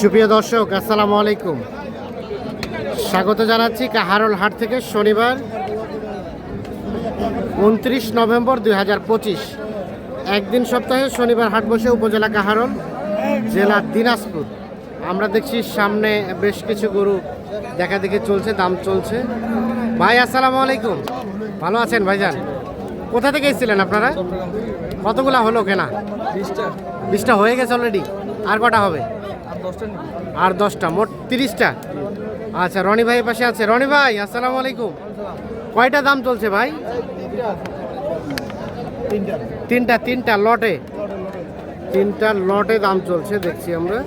সুপ্রিয় দর্শক আসসালামু আলাইকুম। স্বাগত জানাচ্ছি কাহারল হাট থেকে শনিবার উনত্রিশ নভেম্বর দুই হাজার পঁচিশ। একদিন সপ্তাহে শনিবার হাট বসে উপজেলা কাহারল জেলা দিনাজপুর। আমরা দেখছি সামনে বেশ কিছু গরু দেখা দেখি চলছে দাম চলছে। ভাই আসসালামু আলাইকুম। ভালো আছেন ভাইজান? কোথা থেকে এসেছিলেন আপনারা? কতগুলা হলো কেনা? বিশটা। বিশটা হয়ে গেছে অলরেডি আর কটা হবে? আর দশটা, মোট তিরিশটা। আচ্ছা রনি ভাই পাশে আছে। রনি ভাই, আসসালামু আলাইকুম। কয়টা দাম চলছে ভাই? তিনটা তিনটা লটে। তিনটা লটে দাম চলছে, দেখছি আমরা।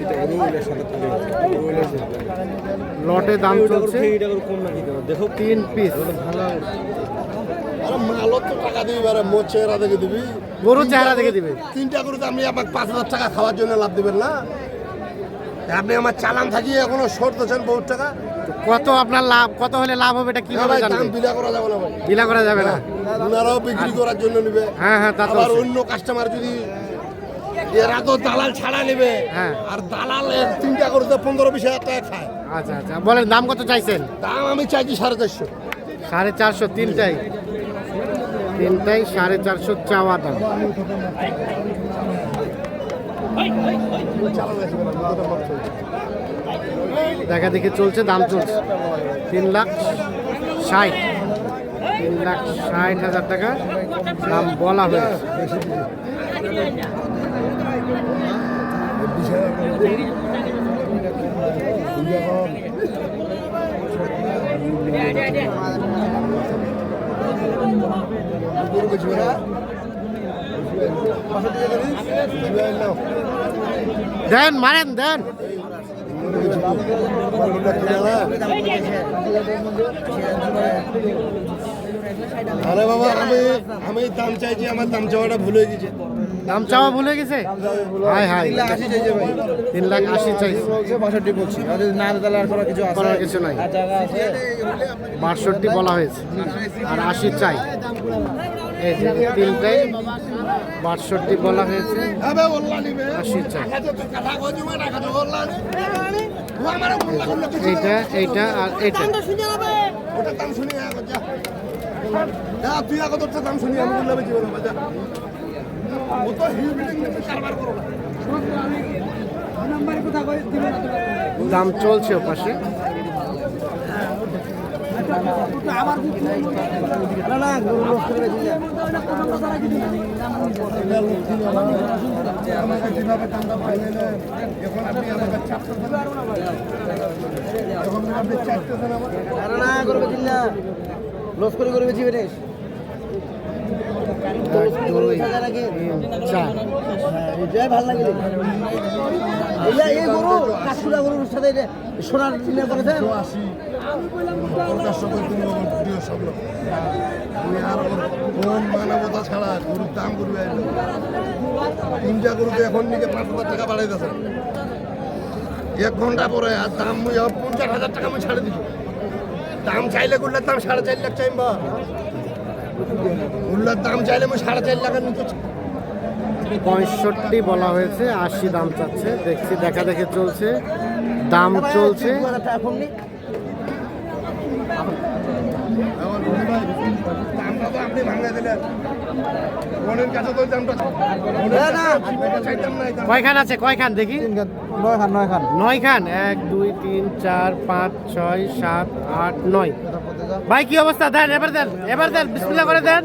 লটে দাম চলছে তিন পিস গরুর চেহারা দেখে দিবে। তিনটা তো আপনি পাঁচ হাজার টাকা খাওয়ার জন্য লাভ দিবেন না। আপনি আমার চালান থাকিয়ে এখনও শর্ট দিচ্ছেন বহুত টাকা। কত আপনার লাভ কত হলে লাভ হবে এটা কীভাবে জানবেন? বিলা করা যাবে না ভাই। বিলা করা যাবে না? ওনারাও বিক্রি করার জন্য নেবে। হ্যাঁ হ্যাঁ তা তো আবার অন্য কাস্টমার যদি এরা তো দালাল ছাড়া নেবে হ্যাঁ। আর দালাল তিনটা করে তো পনেরো বিশ হাজার টাকা খায়। আচ্ছা আচ্ছা। বলেন দাম কত চাইছেন? দাম আমি চাইছি সাড়ে চারশো। সাড়ে চারশো তিনটাই। তিনটাই সাড়ে চারশো চাওয়া দাম। দেখা দেখি চলছে, দাম চলছে। তিন লাখ ষাট। তিন লাখ ষাট হাজার টাকা দাম বলা হয়েছে। দেন মারেন দেন। আরে বাবা আমি আমি দাম চাইছি আমার দাম চাওয়াটা ভুল গেছে। দাম চাওয়া ভুলে গেছে? হাই হাই তিন লাখ আশি চাইছে বাষট্টি বলছি। না তাহলে আর কোনো কিছু আছে? করার কিছু নাই। বাষট্টি বলা হয়েছে। আর আশি চাই। এই যে তিনটাই বাষট্টি বলা হয়েছে। আশি চাই। এইটা এইটা আর এইটা। ওটা দাম শুনি যা। যা তুই আগে তোর দাম শুনি আমি দাম চলছে ও পাশে আমাকে যেভাবে এক দুই চার এটাই ভালো লাগে এগুলা এই গরু কাশুরা গরুর সাথে এটা মানবতা ছাড়া গরুর দাম করবে তিনটা গরুতে এখন নিকে পাঁচ হাজার টাকা বাড়াইতেছে এক ঘণ্টা পরে আর দাম মুই পঞ্চাশ হাজার টাকা আমি ছাড়ে দিব দাম চাইলে গুল্লার দাম সাড়ে চার লাখ চাইবা গুল্লার দাম চাইলে আমি সাড়ে চার লাখের নিচে পঁয়ষট্টি বলা হয়েছে আশি দাম চাচ্ছে। দেখছি দেখা দেখে চলছে দাম চলছে। কয়খান আছে? কয়খান? দেখি। নয় নয় খান নয় খান এক দুই তিন চার পাঁচ ছয় সাত আট নয়। ভাই কি অবস্থা? দেন এবার দেন এবার দেন বিসমিল্লাহ করে দেন।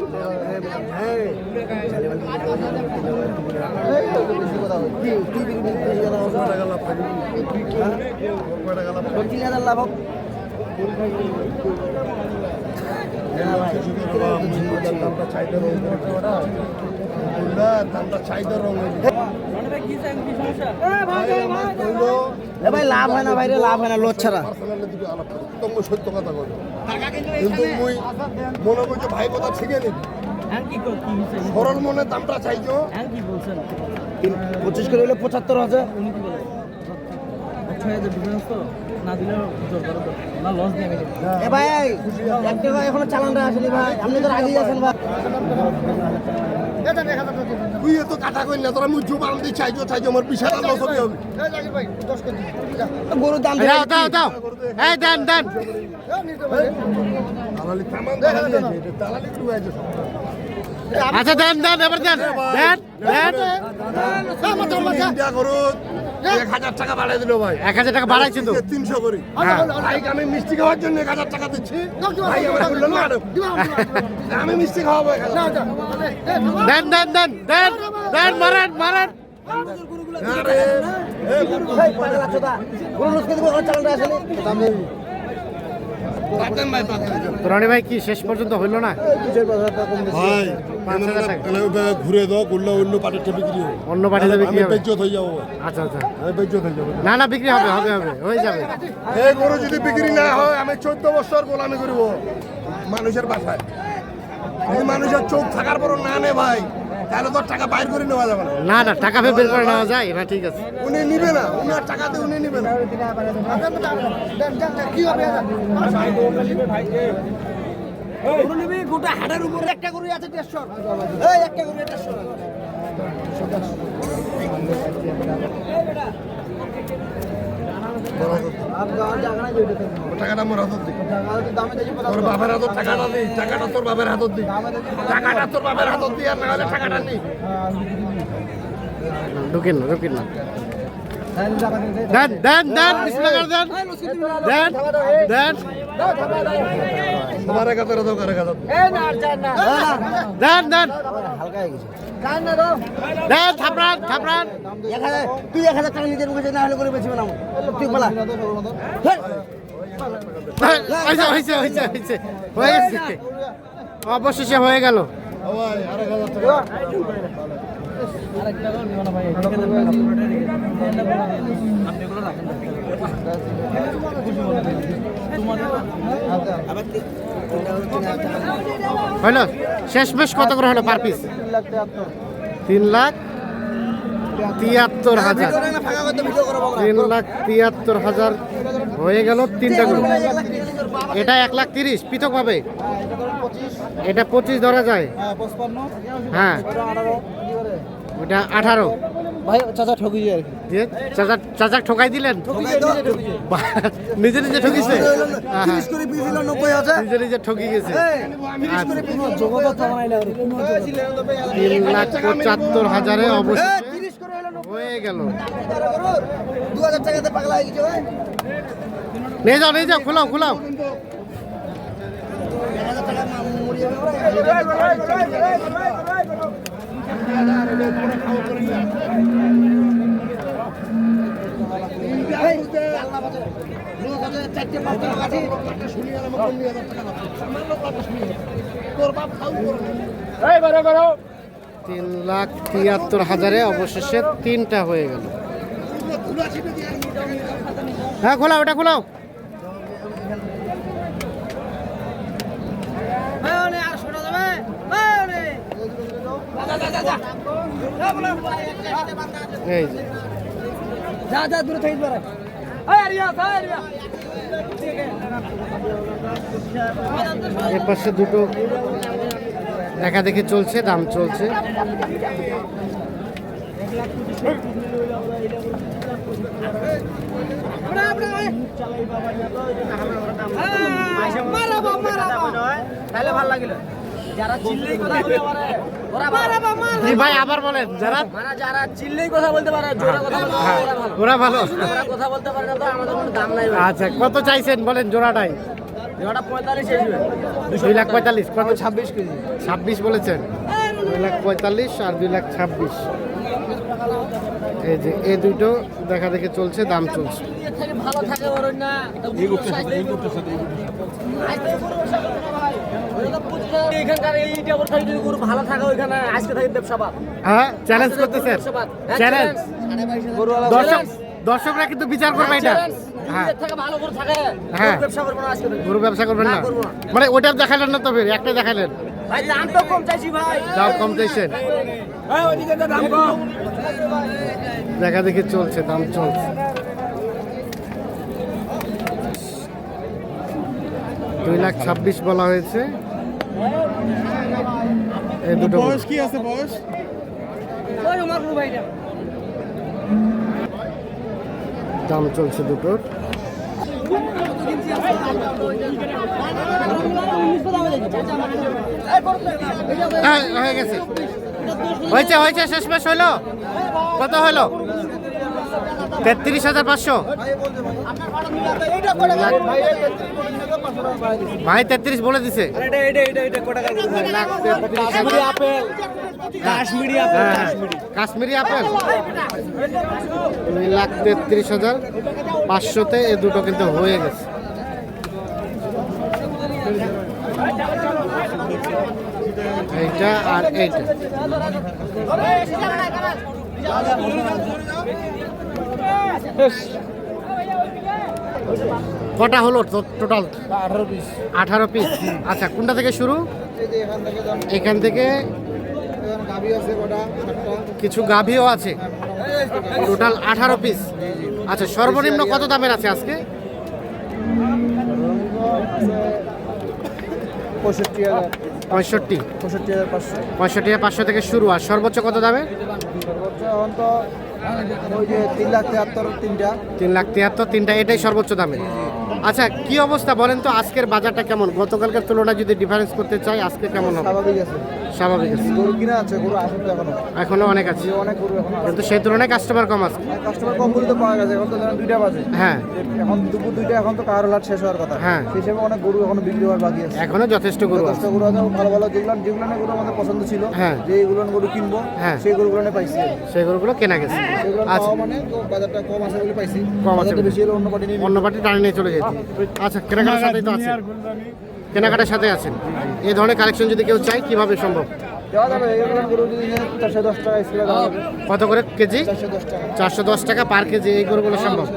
এ ভাই লাভ হয় না ভাই রে লাভ হয় না লোড ছাড়া। সত্য কথা কিন্তু মুই মনে করছি ভাই কথা ঠিকই নিবি সরল মনে দামটা চাইছো? পঁচিশ করে হলে পঁচাত্তর হাজার। ছয় হাজার ডিফারেন্স তো? না দিলেও না লস দিয়ে। এ ভাই এক টাকা এখনও চালানটা আসেনি ভাই। আপনি তো আগেই আছেন ভাই। তুই এত কাটা করি না তোরা মুখ জোবান দিয়ে চাইছো চাইছো আমার বিশাল লস হবে। গরুর দাম দাও দাও দাও। এই দেন দেন। দালালি তামাম দালালি দালালি হয়েছে সব। আচ্ছা দেন দেন এবার দেন। দেন দেন। তিনটা করো এক হাজার টাকা বাড়াই দিল ভাই। এক হাজার টাকা বাড়াইছি তো? তিনশো করি। হ্যাঁ। ভাইকে আমি মিষ্টি খাওয়ার জন্য এক হাজার টাকা দিচ্ছি। ভাই আমার বলল না। আমি মিষ্টি খাওয়াবো এক হাজার টাকা। দেন দেন দেন দেন দেন মারেন মারেন। ভাই। রনি কি শেষ পর্যন্ত হইল না? ভাই ঘুরে দাও করলে অন্য পাটেরটা বিক্রি হবে অন্য কি আমি হবে বেজ্জত হয়ে যাব। আচ্ছা আচ্ছা। আমি বেজ্জত হয়ে যাব। না না বিক্রি হবে হবে হবে হয়ে যাবে। এই গরু যদি বিক্রি না হয় আমি চোদ্দ বছর গোলামি করব। মানুষের বাসায়। যদি মানুষের চোখ থাকার পরও না নে ভাই তাহলে তো টাকা বাইর করে নেওয়া যাবে না। না না টাকা বের করে নেওয়া যায় না ঠিক আছে। উনি নিবে না উনার টাকা দিয়ে উনি নিবে না। গরু নিবি গোটা হাটের উপর একটা গরু আছে দেড়শো এই একটা গরু দেড়শো টাকাটা আমার হাতত দি। তোর বাবার হাতত টাকাটা দি টাকাটা তোর বাবার হাতত দি। টাকাটা তোর বাবার হাতত দি আর না হলে টাকাটা নি। ঢুকিন না ঢুকিন না। দেন দেন দেন বিসমিল্লাহ করে দেন। দেন দেন। তোমার হাতত আর এক হাতত দেন দেন। হালকা হয়ে গেছে দেন থাপড়ান থাপড়ান। তুই এক হাজার টাকা নিজের মুখে না হলে করে বেচবে না তুই বলা হেই, হয়েছে হয়েছে হয়েছে হয়েছে। হয়ে গেছে। অবশেষে হয়ে গেল। হলো শেষ মেশ কত করে হলো পার পিস তিন লাখ তিয়াত্তর হাজার। তিন লাখ তিয়াত্তর হাজার হয়ে গেল তিনটা এটা এক লাখ তিরিশ পৃথক পাবে এটা পঁচিশ ধরা যায়। হ্যাঁ ওটা আঠারো। ভাই চাচা ঠকি যায় চাচা চাচা ঠকাই দিলেন? নিজে নিজে ঠকিছে। হ্যাঁ, হ্যাঁ। নিজে নিজে ঠকি গেছে। তিন লাখ পঁচাত্তর হাজারে অবশ্যই হয়ে গেল। হয়ে যাও নিয়ে যাও খোলাও খোলাও। তিন লাখ তিয়াত্তর হাজারে অবশেষে তিনটা হয়ে গেল। হ্যাঁ খোলাও ওটা খোলাও। এই যে। যা যা দূরে থাকি পারে এর পাশে দুটো দেখা দেখি চলছে দাম চলছে। তাহলে ভালো লাগিল। যারা চিল্লেই কথা বলে পারে ওরা ভালো। ভাই আবার বলেন যারা মানে যারা চিল্লেই কথা বলতে পারে জোরে কথা বলতে পারে ওরা ভালো। ওরা কথা বলতে পারে না তো আমাদের কোনো দাম নাই আচ্ছা কত চাইছেন? বলেন জোড়াটাই। আসবে দুই লাখ পঁয়তাল্লিশ কত? ছাব্বিশ কেজি। ছাব্বিশ বলেছেন। দুই লাখ পঁয়তাল্লিশ আর দুই লাখ ছাব্বিশ। এই যে এই দুটো দেখা দেখে চলছে দাম চলছে। ভালো থাকে না এখানকার এইটা বলতে যদি গরু ভালো থাকে ওইখানে আজকে থেকে ব্যবসা হ্যাঁ চ্যালেঞ্জ করতেছেন। চ্যালেঞ্জ দর্শক দর্শকরা কিন্তু বিচার করবে এটা। হ্যাঁ হ্যাঁ। গরু ব্যবসা করবেন না। মানে ওটা দেখালেন না তবে একটা দেখালেন। ভাই দাম তো কম চাইছি ভাই। দাম কম চাইছেন হ্যাঁ ওইদিকে তো দাম কম। দেখা দেখি চলছে দাম চলছে। দুই লাখ ছাব্বিশ বলা হয়েছে। এই দুটো। কি আছে বয়স? দাম চলছে দুটোর। হ্যাঁ, হয়ে গেছে। হয়েছে হয়েছে শেষ মাস হইল কত হলো? তেত্রিশ হাজার পাঁচশো। ভাই তেত্রিশ বলে দিছে। কাশ্মীরি হ্যাঁ, কাশ্মীরি আপেল। দুই লাখ তেত্রিশ হাজার পাঁচশোতে এ দুটো কিন্তু হয়ে গেছে। এইটা আর এইটা। কটা হলো টোটাল আঠারো পিস আচ্ছা কোনটা থেকে শুরু? এখান থেকে কিছু গাভিও আছে। টোটাল আঠারো পিস আচ্ছা সর্বনিম্ন কত দামের আছে আজকে? পঁয়ষট্টি পঁয়ষট্টি। পঁয়ষট্টি হাজার পাঁচশো। থেকে শুরু। আর সর্বোচ্চ কত দামে সর্বোচ্চ ওই যে তিন লাখ তিয়াত্তর তিনটা। তিন লাখ তিয়াত্তর তিনটা এটাই সর্বোচ্চ দামে। আচ্ছা কি অবস্থা বলেন তো? আজকের বাজারটা কেমন? গতকালকের তুলনায় যদি ডিফারেন্স করতে চাই আজকে কেমন হবে? স্বাভাবিক আছে। স্বাভাবিক আছে। গরু কিনা আছে গরু আসুন তো এখনও। এখনও অনেক আছে। যে অনেক গরু এখন কিন্তু সেই তুলনায় কাস্টমার কম আছে। কাস্টমার কম গরু তো পাওয়া গেছে। এখন তো ধরেন দুইটা বাজে। হ্যাঁ। এখন দুপুর দুইটা এখন তো কারোর হাট শেষ হওয়ার কথা। হ্যাঁ। সেই হিসেবে অনেক গরু এখনও বিক্রি হওয়ার বাকি আছে। এখনও যথেষ্ট গরু যথেষ্ট গরু আছে। ভালো ভালো যেগুলো যেগুলো গরু আমাদের পছন্দ ছিল হ্যাঁ। যে এইগুলো গরু কিনবো হ্যাঁ। সেই গরুগুলো পাইছি। সেই গরুগুলো কেনা গেছে। সেগুলো আচ্ছা। মানে তো বাজারটা কম আছে বলে পাইছি। কম আছে বেশি হলে অন্য পার্টি নিয়ে অন্য পার্টি টানে নিয়ে চলে যেত আচ্ছা কেনাকাটার সাথেই তো আছেন। কেনাকাটার সাথে আছেন। এই ধরনের কালেকশন যদি কেউ চায়, কীভাবে সম্ভব? কত করে কেজি? চারশো দশ টাকা পার কেজি, এই গরুগুলো সম্ভব?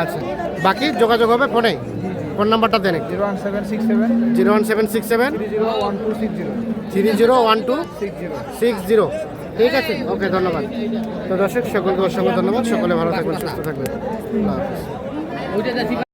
আচ্ছা বাকি যোগাযোগ হবে ফোনে। ফোন নাম্বারটা দেন zero one seven six seven. Three zero one two six zero. ঠিক আছে, ওকে, ধন্যবাদ। তো দর্শক, সকলকে অসংখ্য ধন্যবাদ। সকলে ভালো থাকবেন, সুস্থ থাকবেন।